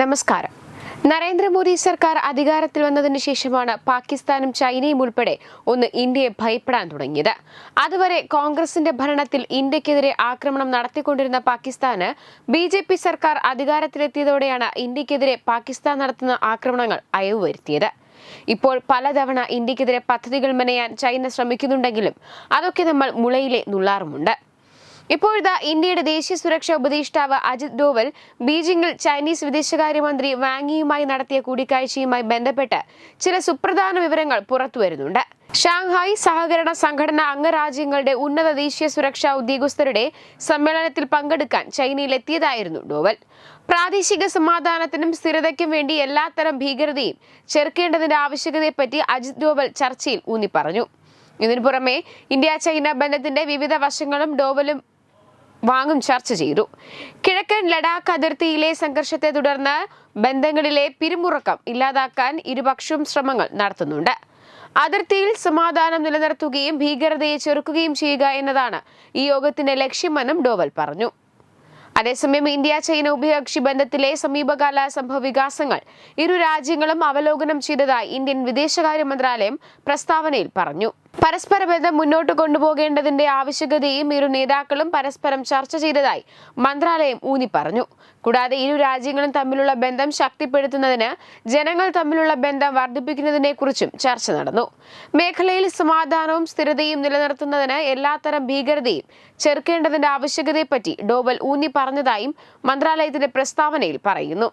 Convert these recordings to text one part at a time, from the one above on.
നമസ്കാരം. നരേന്ദ്രമോദി സർക്കാർ അധികാരത്തിൽ വന്നതിന് ശേഷമാണ് പാകിസ്ഥാനും ചൈനയും ഉൾപ്പെടെ ഒന്ന് ഇന്ത്യയെ ഭയപ്പെടാൻ തുടങ്ങിയത്. അതുവരെ കോൺഗ്രസിന്റെ ഭരണത്തിൽ ഇന്ത്യക്കെതിരെ ആക്രമണം നടത്തിക്കൊണ്ടിരുന്ന പാകിസ്ഥാന് ബി ജെ പി സർക്കാർ അധികാരത്തിലെത്തിയതോടെയാണ് ഇന്ത്യക്കെതിരെ പാകിസ്ഥാൻ നടത്തുന്ന ആക്രമണങ്ങൾ അയവ് വരുത്തിയത് ഇപ്പോൾ പലതവണ ഇന്ത്യക്കെതിരെ പദ്ധതികൾ മെനയാൻ ചൈന ശ്രമിക്കുന്നുണ്ടെങ്കിലും അതൊക്കെ നമ്മൾ മുളയിലെ നുള്ളാറുമുണ്ട്. ഇപ്പോഴിതാ ഇന്ത്യയുടെ ദേശീയ സുരക്ഷാ ഉപദേഷ്ടാവ് അജിത് ഡോവൽ ബീജിംഗിൽ ചൈനീസ് വിദേശകാര്യമന്ത്രി വാങ്ങിയുമായി നടത്തിയ കൂടിക്കാഴ്ചയുമായി ബന്ധപ്പെട്ട് ചില സുപ്രധാന വിവരങ്ങൾ പുറത്തുവരുന്നുണ്ട് ഷാങ്ഹായ് സഹകരണ സംഘടന അംഗരാജ്യങ്ങളുടെ ഉന്നത ദേശീയ സുരക്ഷാ ഉദ്യോഗസ്ഥരുടെ സമ്മേളനത്തിൽ പങ്കെടുക്കാൻ ചൈനയിലെത്തിയതായിരുന്നു ഡോവൽ. പ്രാദേശിക സമാധാനത്തിനും സ്ഥിരതയ്ക്കും വേണ്ടി എല്ലാത്തരം ഭീകരതയും ചെറുക്കേണ്ടതിന്റെ ആവശ്യകതയെപ്പറ്റി അജിത് ഡോവൽ ചർച്ചയിൽ ഊന്നിപ്പറഞ്ഞു. ഇതിനു പുറമെ ഇന്ത്യ ചൈന ബന്ധത്തിന്റെ വിവിധ വശങ്ങളും ഡോവലും വാങ്ങും ചർച്ച ചെയ്തു. കിഴക്കൻ ലഡാക്ക് അതിർത്തിയിലെ സംഘർഷത്തെ തുടർന്ന് ബന്ധങ്ങളിലെ പിരിമുറക്കം ഇല്ലാതാക്കാൻ ഇരുപക്ഷവും ശ്രമങ്ങൾ നടത്തുന്നുണ്ട്. അതിർത്തിയിൽ സമാധാനം നിലനിർത്തുകയും ഭീകരതയെ ചെറുക്കുകയും ചെയ്യുക എന്നതാണ് ഈ യോഗത്തിന്റെ ലക്ഷ്യമെന്നും ഡോവൽ പറഞ്ഞു. അതേസമയം ഇന്ത്യ ചൈന ഉഭയകക്ഷി ബന്ധത്തിലെ സമീപകാല സംഭവ വികാസങ്ങൾ ഇരു രാജ്യങ്ങളും അവലോകനം ചെയ്തതായി ഇന്ത്യൻ വിദേശകാര്യ മന്ത്രാലയം പ്രസ്താവനയിൽ പറഞ്ഞു. പരസ്പര ബന്ധം മുന്നോട്ട് കൊണ്ടുപോകേണ്ടതിന്റെ ആവശ്യകതയും ഇരു നേതാക്കളും പരസ്പരം ചർച്ച ചെയ്തതായി മന്ത്രാലയം ഊന്നി പറഞ്ഞു കൂടാതെ ഇരു രാജ്യങ്ങളും തമ്മിലുള്ള ബന്ധം ശക്തിപ്പെടുത്തുന്നതിന് ജനങ്ങൾ തമ്മിലുള്ള ബന്ധം വർദ്ധിപ്പിക്കുന്നതിനെ കുറിച്ചും ചർച്ച നടന്നു. മേഖലയിൽ സമാധാനവും സ്ഥിരതയും നിലനിർത്തുന്നതിന് എല്ലാത്തരം ഭീകരതയും ചെറുക്കേണ്ടതിന്റെ ആവശ്യകതയെപ്പറ്റി ഡോവൽ ഊന്നി പറഞ്ഞതായും മന്ത്രാലയത്തിന്റെ പ്രസ്താവനയിൽ പറയുന്നു.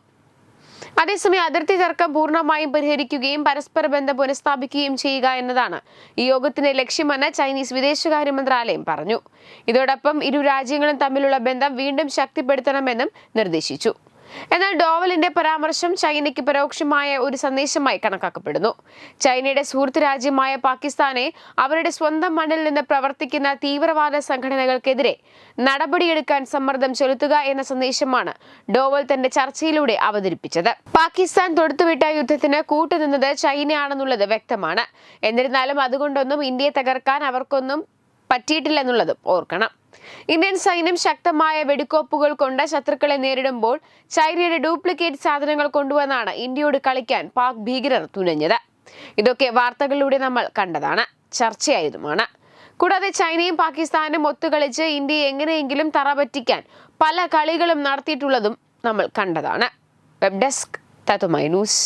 അതേസമയം അതിർത്തി തർക്കം പൂർണമായും പരിഹരിക്കുകയും പരസ്പര ബന്ധം പുനഃസ്ഥാപിക്കുകയും ചെയ്യുക എന്നതാണ് ഈ യോഗത്തിന്റെ ലക്ഷ്യമെന്ന് ചൈനീസ് വിദേശകാര്യ മന്ത്രാലയം പറഞ്ഞു. ഇതോടൊപ്പം ഇരു രാജ്യങ്ങളും തമ്മിലുള്ള ബന്ധം വീണ്ടും ശക്തിപ്പെടുത്തണമെന്നും നിർദ്ദേശിച്ചു. എന്നാൽ ഡോവലിന്റെ പരാമർശം ചൈനയ്ക്ക് പരോക്ഷമായ ഒരു സന്ദേശമായി കണക്കാക്കപ്പെടുന്നു. ചൈനയുടെ സുഹൃത്ത് രാജ്യമായ പാകിസ്ഥാനെ അവരുടെ സ്വന്തം മണ്ണിൽ നിന്ന് പ്രവർത്തിക്കുന്ന തീവ്രവാദ സംഘടനകൾക്കെതിരെ നടപടിയെടുക്കാൻ സമ്മർദ്ദം ചെലുത്തുക എന്ന സന്ദേശമാണ് ഡോവൽ തന്റെ ചർച്ചയിലൂടെ അവതരിപ്പിച്ചത്. പാകിസ്ഥാൻ തൊടുത്തുവിട്ട യുദ്ധത്തിന് കൂട്ടുനിന്നത് ചൈനയാണെന്നുള്ളത് വ്യക്തമാണ്. എന്നിരുന്നാലും അതുകൊണ്ടൊന്നും ഇന്ത്യയെ തകർക്കാൻ അവർക്കൊന്നും പറ്റിയിട്ടില്ലെന്നുള്ളതും ഓർക്കണം. ഇന്ത്യൻ സൈന്യം ശക്തമായ വെടിക്കോപ്പുകൾ കൊണ്ട് ശത്രുക്കളെ നേരിടുമ്പോൾ ചൈനയുടെ ഡ്യൂപ്ലിക്കേറ്റ് സാധനങ്ങൾ കൊണ്ടുവന്നാണ് ഇന്ത്യയോട് കളിക്കാൻ പാക് ഭീകരർ തുനഞ്ഞത്. ഇതൊക്കെ വാർത്തകളിലൂടെ നമ്മൾ കണ്ടതാണ്. ചർച്ചയായതുമാണ്. കൂടാതെ ചൈനയും പാകിസ്ഥാനും ഒത്തുകളിച്ച് ഇന്ത്യയെ എങ്ങനെയെങ്കിലും തറ പറ്റിക്കാൻ പല കളികളും നടത്തിയിട്ടുള്ളതും നമ്മൾ കണ്ടതാണ്. വെബ് ഡെസ്ക് തത്തുമൈ ന്യൂസ്.